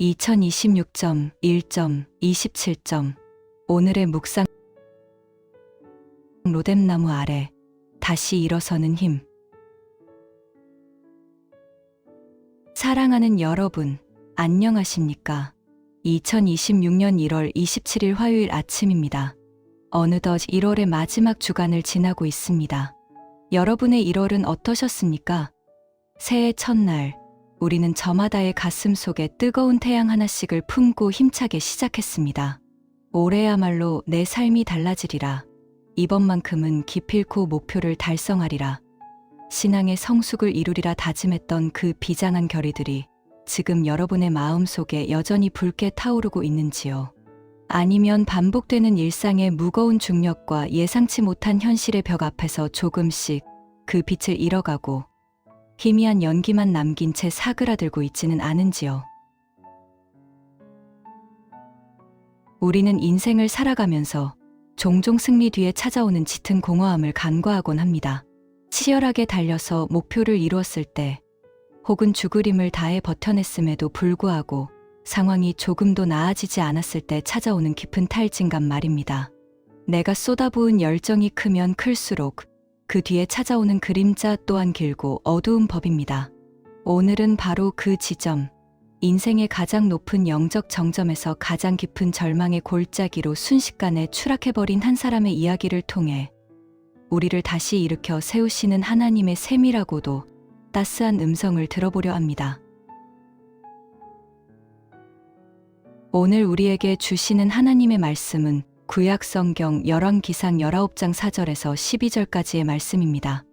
2026점, 1점, 27점. 오늘의 묵상 로뎀나무 아래 다시 일어서는 힘. 사랑하는 여러분, 안녕하십니까? 2026년 1월 27일 화요일 아침입니다. 어느덧 1월의 마지막 주간을 지나고 있습니다. 여러분의 1월은 어떠셨습니까? 새해 첫날, 우리는 저마다의 가슴 속에 뜨거운 태양 하나씩을 품고 힘차게 시작했습니다. 올해야말로 내 삶이 달라지리라. 이번만큼은 기필코 목표를 달성하리라. 신앙의 성숙을 이루리라 다짐했던 그 비장한 결의들이 지금 여러분의 마음 속에 여전히 붉게 타오르고 있는지요. 아니면 반복되는 일상의 무거운 중력과 예상치 못한 현실의 벽 앞에서 조금씩 그 빛을 잃어가고 희미한 연기만 남긴 채 사그라들고 있지는 않은지요. 우리는 인생을 살아가면서 종종 승리 뒤에 찾아오는 짙은 공허함을 간과하곤 합니다. 치열하게 달려서 목표를 이루었을 때, 혹은 죽으림을 다해 버텨냈음에도 불구하고 상황이 조금도 나아지지 않았을 때 찾아오는 깊은 탈진감 말입니다. 내가 쏟아부은 열정이 크면 클수록 그 뒤에 찾아오는 그림자 또한 길고 어두운 법입니다. 오늘은 바로 그 지점, 인생의 가장 높은 영적 정점에서 가장 깊은 절망의 골짜기로 순식간에 추락해버린 한 사람의 이야기를 통해 우리를 다시 일으켜 세우시는 하나님의 세밀하고도 따스한 음성을 들어보려 합니다. 오늘 우리에게 주시는 하나님의 말씀은 구약 성경 열왕기상 19장 4절에서 12절까지의 말씀입니다.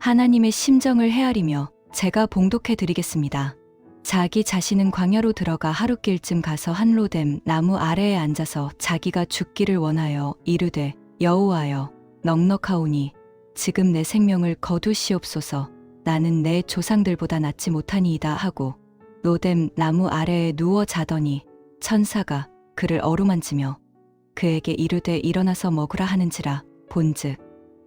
하나님의 심정을 헤아리며 제가 봉독해 드리겠습니다. 자기 자신은 광야로 들어가 하룻길쯤 가서 한 로뎀 나무 아래에 앉아서 자기가 죽기를 원하여 이르되 여호와여 넉넉하오니 지금 내 생명을 거두시옵소서 나는 내 조상들보다 낫지 못하니이다 하고 로뎀 나무 아래에 누워 자더니 천사가 그를 어루만지며 그에게 이르되 일어나서 먹으라 하는지라. 본즉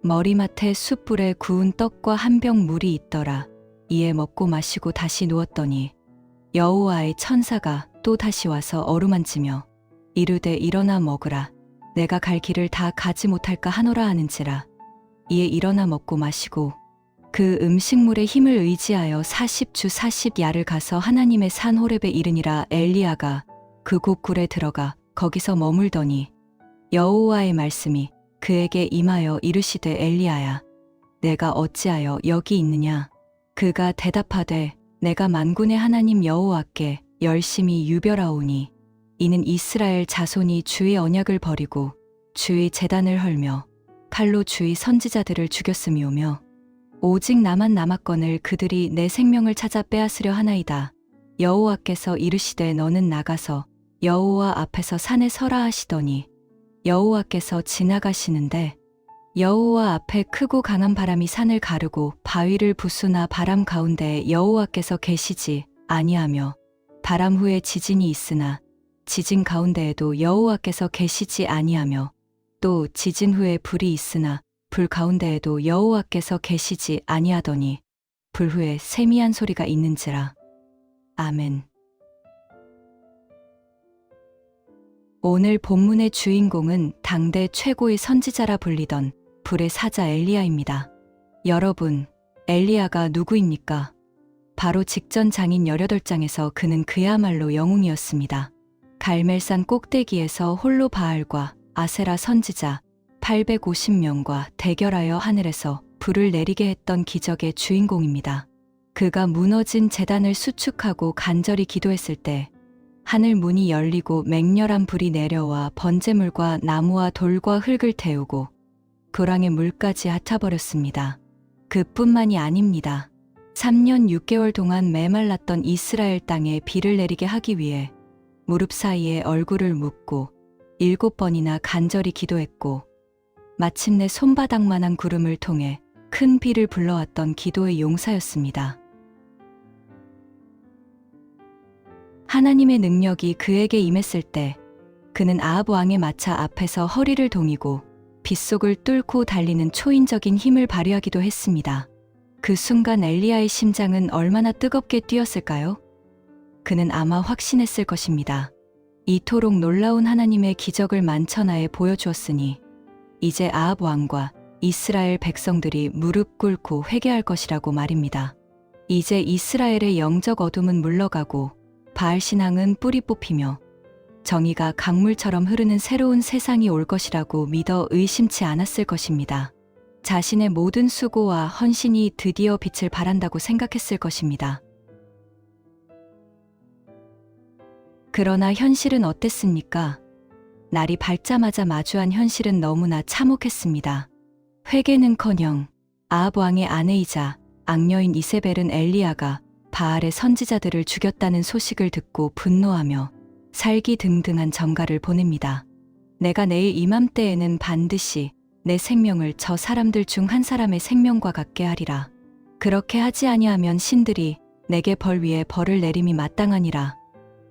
머리맡에 숯불에 구운 떡과 한 병 물이 있더라. 이에 먹고 마시고 다시 누웠더니 여호와의 천사가 또 다시 와서 어루만지며 이르되 일어나 먹으라. 내가 갈 길을 다 가지 못할까 하노라 하는지라. 이에 일어나 먹고 마시고 그 음식물의 힘을 의지하여 40주 40야를 가서 하나님의 산 호렙에 이르니라. 엘리야가 그곳 굴에 들어가 거기서 머물더니 여호와의 말씀이 그에게 임하여 이르시되 엘리야야 내가 어찌하여 여기 있느냐 그가 대답하되 내가 만군의 하나님 여호와께 열심히 유별하오니 이는 이스라엘 자손이 주의 언약을 버리고 주의 재단을 헐며 칼로 주의 선지자들을 죽였음이오며 오직 나만 남았거늘 그들이 내 생명을 찾아 빼앗으려 하나이다. 여호와께서 이르시되 너는 나가서 여호와 앞에서 산에 서라 하시더니 여호와께서 지나가시는데 여호와 앞에 크고 강한 바람이 산을 가르고 바위를 부수나 바람 가운데에 여호와께서 계시지 아니하며 바람 후에 지진이 있으나 지진 가운데에도 여호와께서 계시지 아니하며 또 지진 후에 불이 있으나 불 가운데에도 여호와께서 계시지 아니하더니 불 후에 세미한 소리가 있는지라. 아멘 오늘 본문의 주인공은 당대 최고의 선지자라 불리던 불의 사자 엘리야입니다. 여러분, 엘리야가 누구입니까? 바로 직전 장인 18장에서 그는 그야말로 영웅이었습니다. 갈멜산 꼭대기에서 홀로 바알과 아세라 선지자 850명과 대결하여 하늘에서 불을 내리게 했던 기적의 주인공입니다. 그가 무너진 재단을 수축하고 간절히 기도했을 때 하늘 문이 열리고 맹렬한 불이 내려와 번제물과 나무와 돌과 흙을 태우고 도랑의 물까지 핫아버렸습니다. 그뿐만이 아닙니다. 3년 6개월 동안 메말랐던 이스라엘 땅에 비를 내리게 하기 위해 무릎 사이에 얼굴을 묻고 일곱 번이나 간절히 기도했고 마침내 손바닥만한 구름을 통해 큰 비를 불러왔던 기도의 용사였습니다. 하나님의 능력이 그에게 임했을 때 그는 아합 왕의 마차 앞에서 허리를 동이고 빗속을 뚫고 달리는 초인적인 힘을 발휘하기도 했습니다. 그 순간 엘리야의 심장은 얼마나 뜨겁게 뛰었을까요? 그는 아마 확신했을 것입니다. 이토록 놀라운 하나님의 기적을 만천하에 보여주었으니 이제 아합 왕과 이스라엘 백성들이 무릎 꿇고 회개할 것이라고 말입니다. 이제 이스라엘의 영적 어둠은 물러가고 바알 신앙은 뿌리 뽑히며 정의가 강물처럼 흐르는 새로운 세상이 올 것이라고 믿어 의심치 않았을 것입니다. 자신의 모든 수고와 헌신이 드디어 빛을 발한다고 생각했을 것입니다. 그러나 현실은 어땠습니까? 날이 밝자마자 마주한 현실은 너무나 참혹했습니다. 회개는커녕 아합 왕의 아내이자 악녀인 이세벨은 엘리야가 바알의 선지자들을 죽였다는 소식을 듣고 분노하며 살기 등등한 전가를 보냅니다. 내가 내일 이맘때에는 반드시 내 생명을 저 사람들 중 한 사람의 생명과 같게 하리라. 그렇게 하지 아니하면 신들이 내게 벌 위에 벌을 내림이 마땅하니라.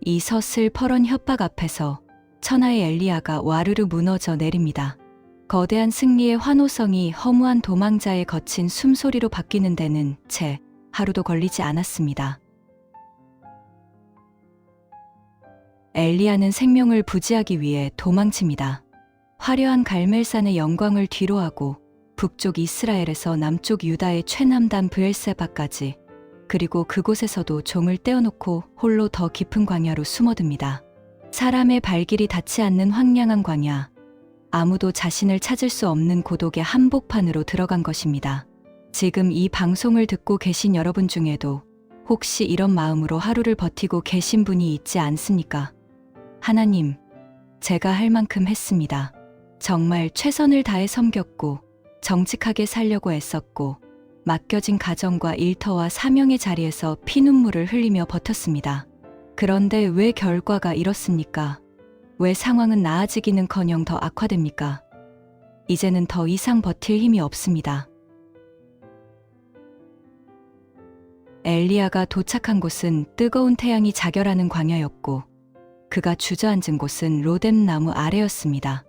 이 서슬 퍼런 협박 앞에서 천하의 엘리야가 와르르 무너져 내립니다. 거대한 승리의 환호성이 허무한 도망자의 거친 숨소리로 바뀌는 데는 채 하루도 걸리지 않았습니다. 엘리야는 생명을 부지하기 위해 도망칩니다. 화려한 갈멜산의 영광을 뒤로하고 북쪽 이스라엘에서 남쪽 유다의 최남단 브엘세바까지 그리고 그곳에서도 종을 떼어놓고 홀로 더 깊은 광야로 숨어듭니다. 사람의 발길이 닿지 않는 황량한 광야, 아무도 자신을 찾을 수 없는 고독의 한복판으로 들어간 것입니다. 지금 이 방송을 듣고 계신 여러분 중에도 혹시 이런 마음으로 하루를 버티고 계신 분이 있지 않습니까? 하나님, 제가 할 만큼 했습니다. 정말 최선을 다해 섬겼고, 정직하게 살려고 애썼고, 맡겨진 가정과 일터와 사명의 자리에서 피눈물을 흘리며 버텼습니다. 그런데 왜 결과가 이렇습니까? 왜 상황은 나아지기는 커녕 더 악화됩니까? 이제는 더 이상 버틸 힘이 없습니다. 엘리야가 도착한 곳은 뜨거운 태양이 자결하는 광야였고, 그가 주저앉은 곳은 로뎀 나무 아래였습니다.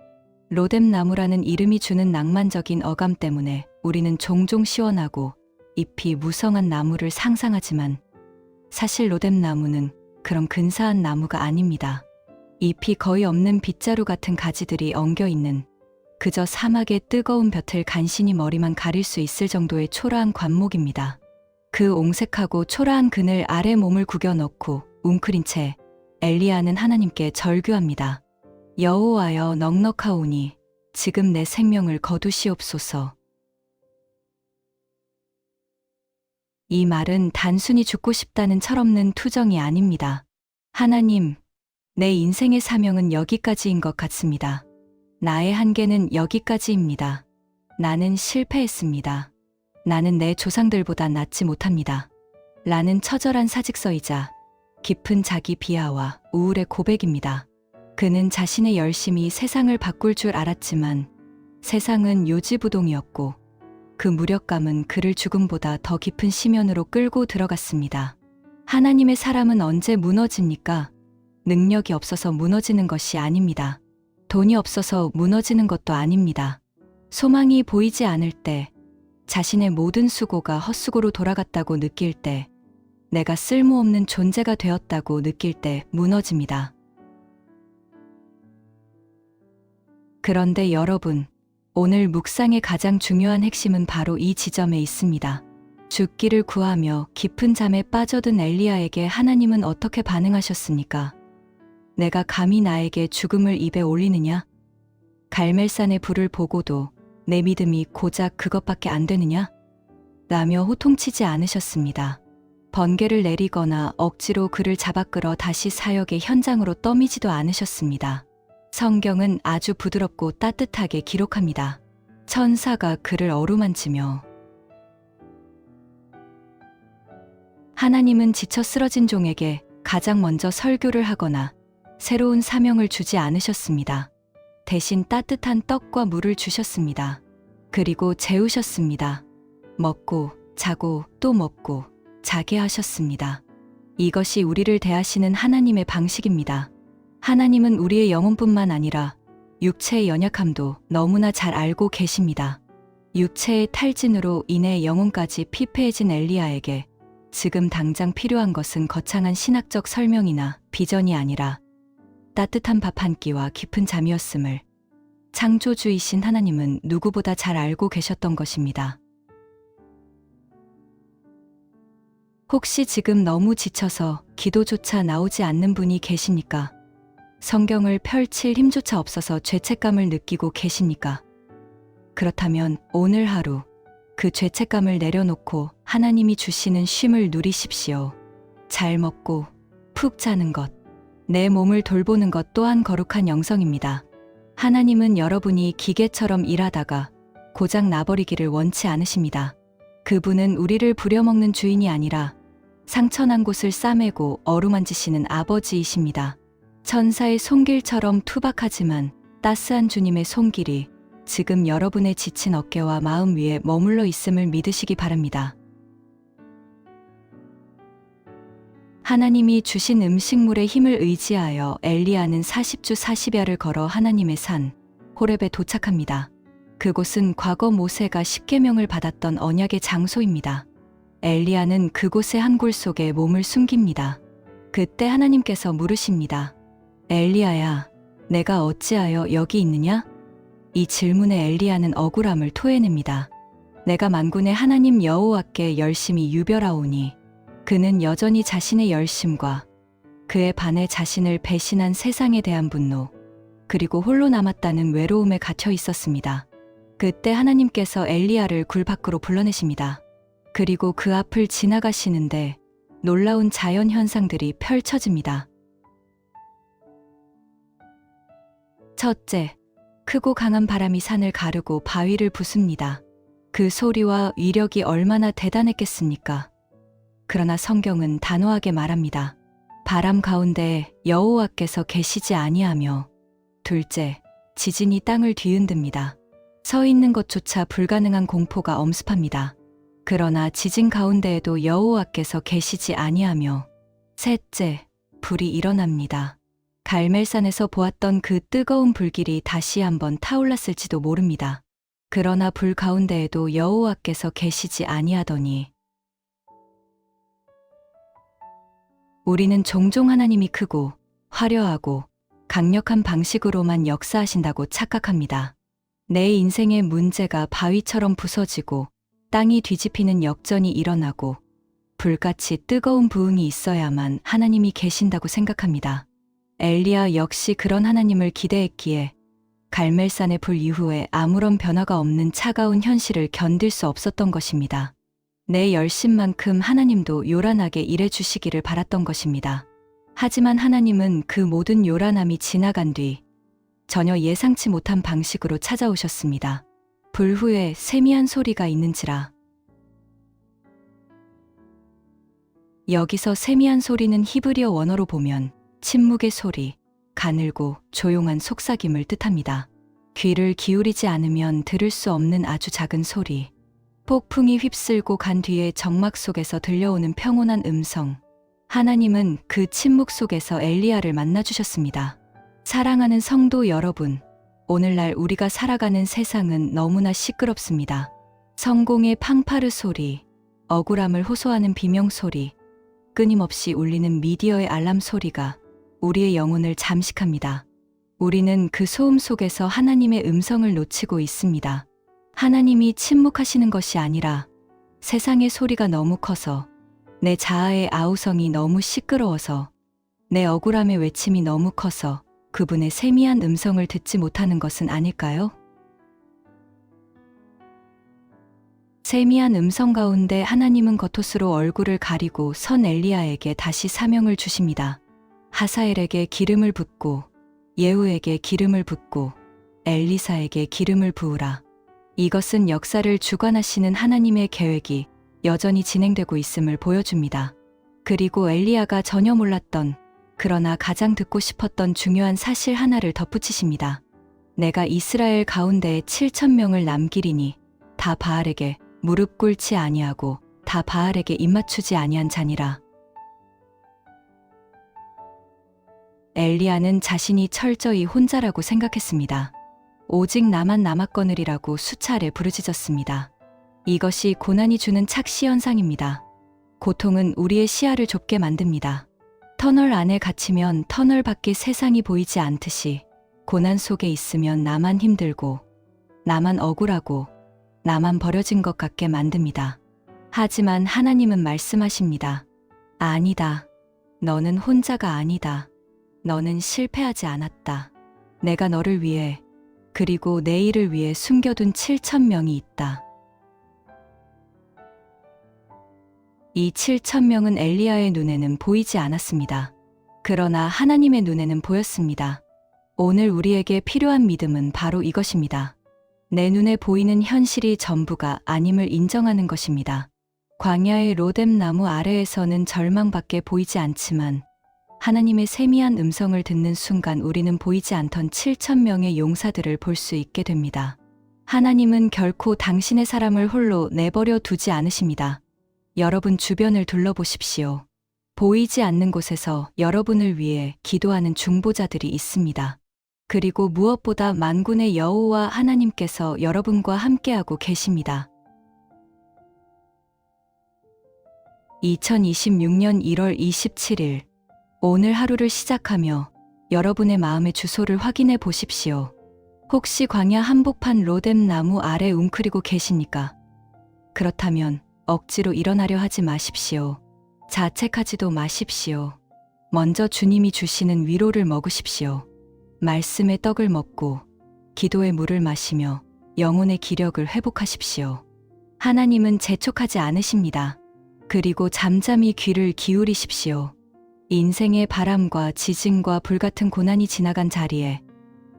로뎀 나무라는 이름이 주는 낭만적인 어감 때문에 우리는 종종 시원하고 잎이 무성한 나무를 상상하지만 사실 로뎀 나무는 그런 근사한 나무가 아닙니다. 잎이 거의 없는 빗자루 같은 가지들이 엉겨 있는 그저 사막의 뜨거운 볕을 간신히 머리만 가릴 수 있을 정도의 초라한 관목입니다. 그 옹색하고 초라한 그늘 아래 몸을 구겨 넣고 웅크린 채 엘리야는 하나님께 절규합니다. 여호와여 넉넉하오니 지금 내 생명을 거두시옵소서. 이 말은 단순히 죽고 싶다는 철없는 투정이 아닙니다. 하나님, 내 인생의 사명은 여기까지인 것 같습니다. 나의 한계는 여기까지입니다. 나는 실패했습니다. 나는 내 조상들보다 낫지 못합니다. 라는 처절한 사직서이자 깊은 자기 비하와 우울의 고백입니다. 그는 자신의 열심이 세상을 바꿀 줄 알았지만 세상은 요지부동이었고 그 무력감은 그를 죽음보다 더 깊은 심연으로 끌고 들어갔습니다. 하나님의 사람은 언제 무너집니까? 능력이 없어서 무너지는 것이 아닙니다. 돈이 없어서 무너지는 것도 아닙니다. 소망이 보이지 않을 때, 자신의 모든 수고가 헛수고로 돌아갔다고 느낄 때, 내가 쓸모없는 존재가 되었다고 느낄 때 무너집니다. 그런데 여러분, 오늘 묵상의 가장 중요한 핵심은 바로 이 지점에 있습니다. 죽기를 구하며 깊은 잠에 빠져든 엘리야에게 하나님은 어떻게 반응하셨습니까? 내가 감히 나에게 죽음을 입에 올리느냐? 갈멜산의 불을 보고도 내 믿음이 고작 그것밖에 안 되느냐? 라며 호통치지 않으셨습니다. 번개를 내리거나 억지로 그를 잡아 끌어 다시 사역의 현장으로 떠미지도 않으셨습니다. 성경은 아주 부드럽고 따뜻하게 기록합니다. 천사가 그를 어루만지며 하나님은 지쳐 쓰러진 종에게 가장 먼저 설교를 하거나 새로운 사명을 주지 않으셨습니다. 대신 따뜻한 떡과 물을 주셨습니다. 그리고 재우셨습니다. 먹고 자고 또 먹고 자게 하셨습니다. 이것이 우리를 대하시는 하나님의 방식입니다. 하나님은 우리의 영혼뿐만 아니라 육체의 연약함도 너무나 잘 알고 계십니다. 육체의 탈진으로 인해 영혼까지 피폐해진 엘리야에게 지금 당장 필요한 것은 거창한 신학적 설명이나 비전이 아니라 따뜻한 밥 한 끼와 깊은 잠이었음을 창조주이신 하나님은 누구보다 잘 알고 계셨던 것입니다. 혹시 지금 너무 지쳐서 기도조차 나오지 않는 분이 계십니까? 성경을 펼칠 힘조차 없어서 죄책감을 느끼고 계십니까? 그렇다면 오늘 하루 그 죄책감을 내려놓고 하나님이 주시는 쉼을 누리십시오. 잘 먹고 푹 자는 것, 내 몸을 돌보는 것 또한 거룩한 영성입니다. 하나님은 여러분이 기계처럼 일하다가 고장 나버리기를 원치 않으십니다. 그분은 우리를 부려먹는 주인이 아니라 상처난 곳을 싸매고 어루만지시는 아버지이십니다. 천사의 손길처럼 투박하지만 따스한 주님의 손길이 지금 여러분의 지친 어깨와 마음 위에 머물러 있음을 믿으시기 바랍니다. 하나님이 주신 음식물의 힘을 의지하여 엘리야는 40주 40야를 걸어 하나님의 산 호렙에 도착합니다. 그곳은 과거 모세가 십계명을 받았던 언약의 장소입니다. 엘리야는 그곳의 한 골 속에 몸을 숨깁니다. 그때 하나님께서 물으십니다. 엘리야야, 내가 어찌하여 여기 있느냐? 이 질문에 엘리야는 억울함을 토해냅니다. 내가 만군의 하나님 여호와께 열심히 유별하오니 그는 여전히 자신의 열심과 그에 반해 자신을 배신한 세상에 대한 분노 그리고 홀로 남았다는 외로움에 갇혀 있었습니다. 그때 하나님께서 엘리야를 굴 밖으로 불러내십니다. 그리고 그 앞을 지나가시는데 놀라운 자연 현상들이 펼쳐집니다. 첫째, 크고 강한 바람이 산을 가르고 바위를 부숩니다. 그 소리와 위력이 얼마나 대단했겠습니까? 그러나 성경은 단호하게 말합니다. 바람 가운데 여호와께서 계시지 아니하며 둘째, 지진이 땅을 뒤흔듭니다. 서 있는 것조차 불가능한 공포가 엄습합니다. 그러나 지진 가운데에도 여호와께서 계시지 아니하며 셋째, 불이 일어납니다. 갈멜산에서 보았던 그 뜨거운 불길이 다시 한번 타올랐을지도 모릅니다. 그러나 불 가운데에도 여호와께서 계시지 아니하더니 우리는 종종 하나님이 크고 화려하고 강력한 방식으로만 역사하신다고 착각합니다. 내 인생의 문제가 바위처럼 부서지고 땅이 뒤집히는 역전이 일어나고 불같이 뜨거운 부흥이 있어야만 하나님이 계신다고 생각합니다. 엘리야 역시 그런 하나님을 기대했기에 갈멜산의 불 이후에 아무런 변화가 없는 차가운 현실을 견딜 수 없었던 것입니다. 내 열심만큼 하나님도 요란하게 일해 주시기를 바랐던 것입니다. 하지만 하나님은 그 모든 요란함이 지나간 뒤 전혀 예상치 못한 방식으로 찾아오셨습니다. 불 후에 세미한 소리가 있는지라. 여기서 세미한 소리는 히브리어 원어로 보면 침묵의 소리, 가늘고 조용한 속삭임을 뜻합니다. 귀를 기울이지 않으면 들을 수 없는 아주 작은 소리. 폭풍이 휩쓸고 간 뒤에 정막 속에서 들려오는 평온한 음성. 하나님은 그 침묵 속에서 엘리야를 만나 주셨습니다. 사랑하는 성도 여러분, 오늘날 우리가 살아가는 세상은 너무나 시끄럽습니다. 성공의 팡파르 소리, 억울함을 호소하는 비명 소리, 끊임없이 울리는 미디어의 알람 소리가 우리의 영혼을 잠식합니다. 우리는 그 소음 속에서 하나님의 음성을 놓치고 있습니다. 하나님이 침묵하시는 것이 아니라 세상의 소리가 너무 커서 내 자아의 아우성이 너무 시끄러워서 내 억울함의 외침이 너무 커서 그분의 세미한 음성을 듣지 못하는 것은 아닐까요? 세미한 음성 가운데 하나님은 겉옷으로 얼굴을 가리고 선 엘리야에게 다시 사명을 주십니다. 하사엘에게 기름을 붓고 예후에게 기름을 붓고 엘리사에게 기름을 부으라. 이것은 역사를 주관하시는 하나님의 계획이 여전히 진행되고 있음을 보여줍니다. 그리고 엘리야가 전혀 몰랐던 그러나 가장 듣고 싶었던 중요한 사실 하나를 덧붙이십니다. 내가 이스라엘 가운데 7천 명을 남기리니 다 바알에게 무릎 꿇지 아니하고 다 바알에게 입맞추지 아니한 자니라. 엘리야는 자신이 철저히 혼자라고 생각했습니다. 오직 나만 남았거느리라고 수차례 부르짖었습니다. 이것이 고난이 주는 착시 현상입니다. 고통은 우리의 시야를 좁게 만듭니다. 터널 안에 갇히면 터널 밖의 세상이 보이지 않듯이 고난 속에 있으면 나만 힘들고 나만 억울하고 나만 버려진 것 같게 만듭니다. 하지만 하나님은 말씀하십니다. 아니다. 너는 혼자가 아니다. 너는 실패하지 않았다. 내가 너를 위해 그리고 내일을 위해 숨겨둔 7천 명이 있다. 이 7천 명은 엘리야의 눈에는 보이지 않았습니다. 그러나 하나님의 눈에는 보였습니다. 오늘 우리에게 필요한 믿음은 바로 이것입니다. 내 눈에 보이는 현실이 전부가 아님을 인정하는 것입니다. 광야의 로뎀 나무 아래에서는 절망밖에 보이지 않지만 하나님의 세미한 음성을 듣는 순간 우리는 보이지 않던 7천 명의 용사들을 볼 수 있게 됩니다. 하나님은 결코 당신의 사람을 홀로 내버려 두지 않으십니다. 여러분 주변을 둘러보십시오. 보이지 않는 곳에서 여러분을 위해 기도하는 중보자들이 있습니다. 그리고 무엇보다 만군의 여호와 하나님께서 여러분과 함께하고 계십니다. 2026년 1월 27일 오늘 하루를 시작하며 여러분의 마음의 주소를 확인해 보십시오. 혹시 광야 한복판 로뎀 나무 아래 웅크리고 계십니까? 그렇다면 억지로 일어나려 하지 마십시오. 자책하지도 마십시오. 먼저 주님이 주시는 위로를 먹으십시오. 말씀의 떡을 먹고 기도의 물을 마시며 영혼의 기력을 회복하십시오. 하나님은 재촉하지 않으십니다. 그리고 잠잠히 귀를 기울이십시오. 인생의 바람과 지진과 불같은 고난이 지나간 자리에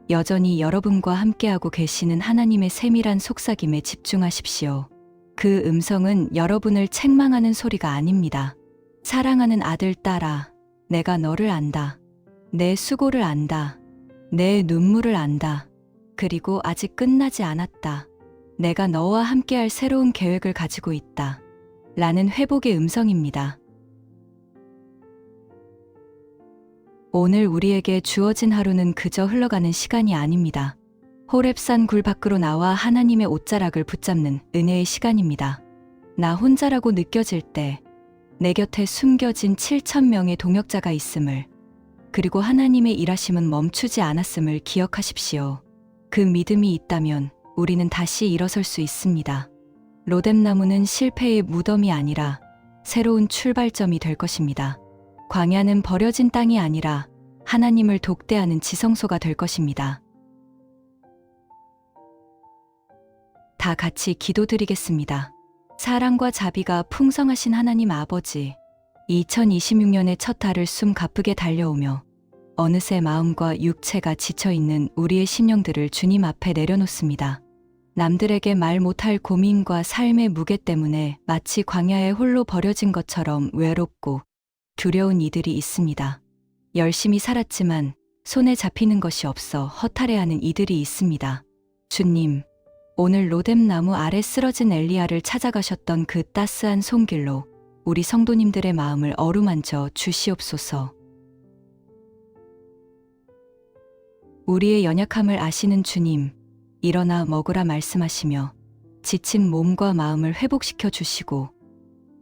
여전히 여러분과 함께하고 계시는 하나님의 세밀한 속삭임에 집중하십시오. 그 음성은 여러분을 책망하는 소리가 아닙니다. 사랑하는 아들, 딸아, 내가 너를 안다. 내 수고를 안다. 내 눈물을 안다. 그리고 아직 끝나지 않았다. 내가 너와 함께할 새로운 계획을 가지고 있다. 라는 회복의 음성입니다. 오늘 우리에게 주어진 하루는 그저 흘러가는 시간이 아닙니다. 호랩산 굴 밖으로 나와 하나님의 옷자락을 붙잡는 은혜의 시간입니다. 나 혼자라고 느껴질 때 내 곁에 숨겨진 7천 명의 동역자가 있음을 그리고 하나님의 일하심은 멈추지 않았음을 기억하십시오. 그 믿음이 있다면 우리는 다시 일어설 수 있습니다. 로뎀나무는 실패의 무덤이 아니라 새로운 출발점이 될 것입니다. 광야는 버려진 땅이 아니라 하나님을 독대하는 지성소가 될 것입니다. 다 같이 기도드리겠습니다. 사랑과 자비가 풍성하신 하나님 아버지, 2026년의 첫 달을 숨 가쁘게 달려오며 어느새 마음과 육체가 지쳐 있는 우리의 심령들을 주님 앞에 내려놓습니다. 남들에게 말 못할 고민과 삶의 무게 때문에 마치 광야에 홀로 버려진 것처럼 외롭고 두려운 이들이 있습니다. 열심히 살았지만 손에 잡히는 것이 없어 허탈해하는 이들이 있습니다. 주님, 오늘 로뎀 나무 아래 쓰러진 엘리야를 찾아가셨던 그 따스한 손길로 우리 성도님들의 마음을 어루만져 주시옵소서. 우리의 연약함을 아시는 주님, 일어나 먹으라 말씀하시며 지친 몸과 마음을 회복시켜 주시고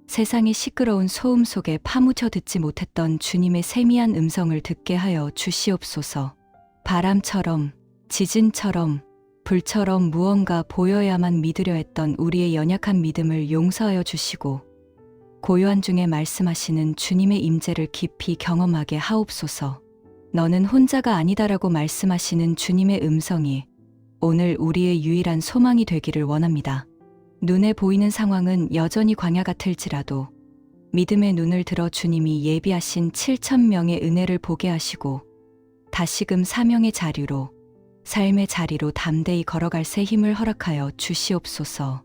세상의 시끄러운 소음 속에 파묻혀 듣지 못했던 주님의 세미한 음성을 듣게 하여 주시옵소서. 바람처럼, 지진처럼, 불처럼 무언가 보여야만 믿으려 했던 우리의 연약한 믿음을 용서하여 주시고 고요한 중에 말씀하시는 주님의 임재를 깊이 경험하게 하옵소서. 너는 혼자가 아니다라고 말씀하시는 주님의 음성이 오늘 우리의 유일한 소망이 되기를 원합니다. 눈에 보이는 상황은 여전히 광야 같을지라도 믿음의 눈을 들어 주님이 예비하신 7천 명의 은혜를 보게 하시고 다시금 사명의 자리로 삶의 자리로 담대히 걸어갈 새 힘을 허락하여 주시옵소서.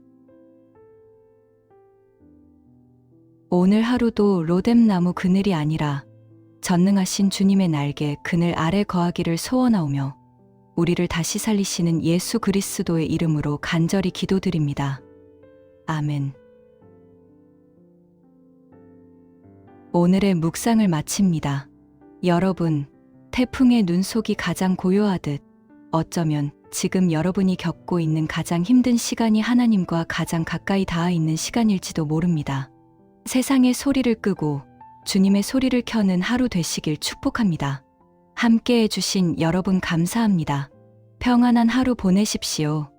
오늘 하루도 로뎀 나무 그늘이 아니라 전능하신 주님의 날개 그늘 아래 거하기를 소원하오며 우리를 다시 살리시는 예수 그리스도의 이름으로 간절히 기도드립니다. 아멘. 오늘의 묵상을 마칩니다. 여러분, 태풍의 눈속이 가장 고요하듯 어쩌면 지금 여러분이 겪고 있는 가장 힘든 시간이 하나님과 가장 가까이 닿아 있는 시간일지도 모릅니다. 세상의 소리를 끄고 주님의 소리를 켜는 하루 되시길 축복합니다. 함께 해주신 여러분 감사합니다. 평안한 하루 보내십시오.